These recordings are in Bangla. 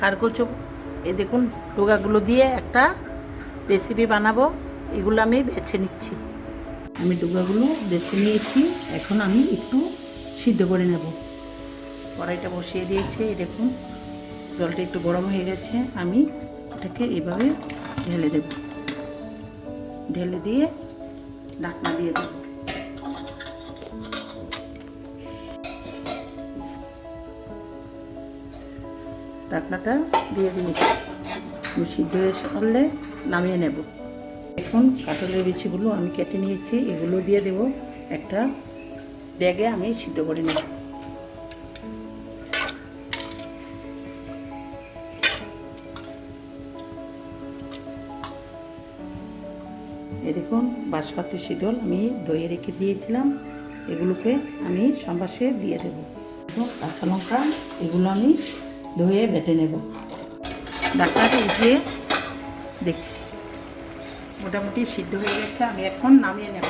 খারকোচো এই দেখুন ডোগাগুলো দিয়ে একটা রেসিপি বানাবো। এগুলো আমি বেছে নিচ্ছি। আমি ডোগাগুলো বেছে নিয়েছি। এখন আমি একটু সিদ্ধ করে নেব। কড়াইটা বসিয়ে দিয়েছি দেখুন, জলটা একটু গরম হয়ে গেছে। আমি এটাকে এভাবে ঢেলে দেব। ঢেলে দিয়ে ঢাকনা দিয়ে দেবো। ঢাকনাটা দিয়ে আমি সিদ্ধ হয়ে করলে নামিয়ে নেব। এখন কাঁঠালের বিচিগুলো আমি কেটে নিয়েছি। এগুলো দিয়ে দেব একটা ড্যাগে আমি সিদ্ধ করে নেব। এই দেখুন, বাঁশপাতি শীতল আমি দইয়ে রেখে দিয়েছিলাম। এগুলোকে আমি সম্বাসে দিয়ে দেবো। কাঁচা লঙ্কা, এগুলো আমি ধুয়ে বেটে নেব। ডাক্তারটা উঠিয়ে দেখছি, মোটামুটি সিদ্ধ হয়ে গেছে, আমি এখন নামিয়ে নেব।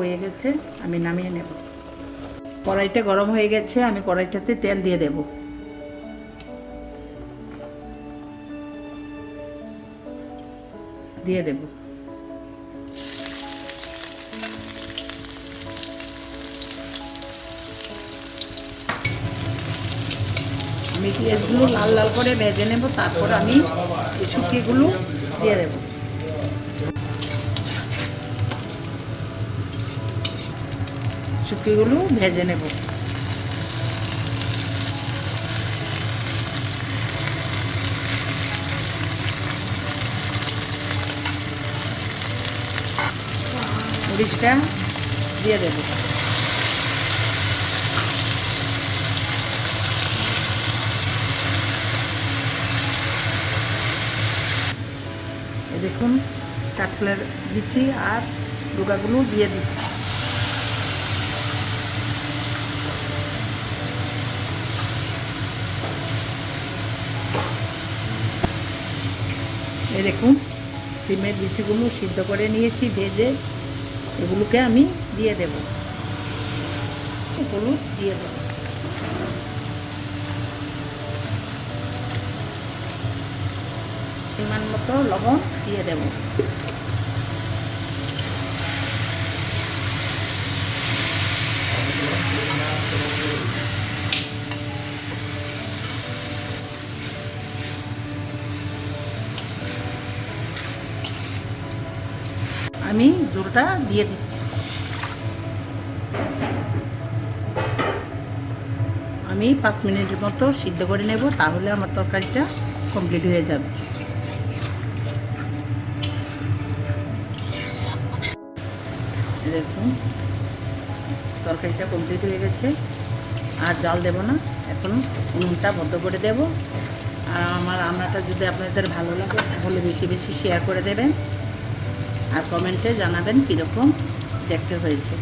হয়ে গেছে, আমি নামিয়ে নেব। কড়াইটা গরম হয়ে গেছে, আমি কড়াইটাতে তেল দিয়ে দেব। দিয়ে দেব। আমি পেঁয়াজগুলো লাল লাল করে ভেজে নেব, তারপর আমি এই শুকিয়েগুলো দিয়ে দেবো। শুকিয়েগুলো ভেজে নেব। মরিচটা দিয়ে দেব। দেখুন কাঁঠালের বিচি আর ডোকাগুলো দিয়ে দিচ্ছি। এই দেখুন ডিমের বিচিগুলো সিদ্ধ করে নিয়েছি, ভেজে এগুলোকে আমি দিয়ে দেব। হলুদ দিয়ে দেব। পরিমাণ মতো লবণ দিয়ে দেব। আমি জলটা দিয়ে দিচ্ছি। আমি পাঁচ মিনিটের মতো সিদ্ধ করে নেব, তাহলে আমার তরকারিটা কমপ্লিট হয়ে যাবে। দেখুন, তরকারিটা কমপ্লিট হয়ে গেছে। আর জল দেব না, এখন উনুনটা বন্ধ করে দেব। আর আমার রান্নাটা যদি আপনাদের ভালো লাগে, তাহলে বেশি বেশি শেয়ার করে দেবেন। আর কমেন্টে জানাবেন কীরকম দেখতে হয়েছে।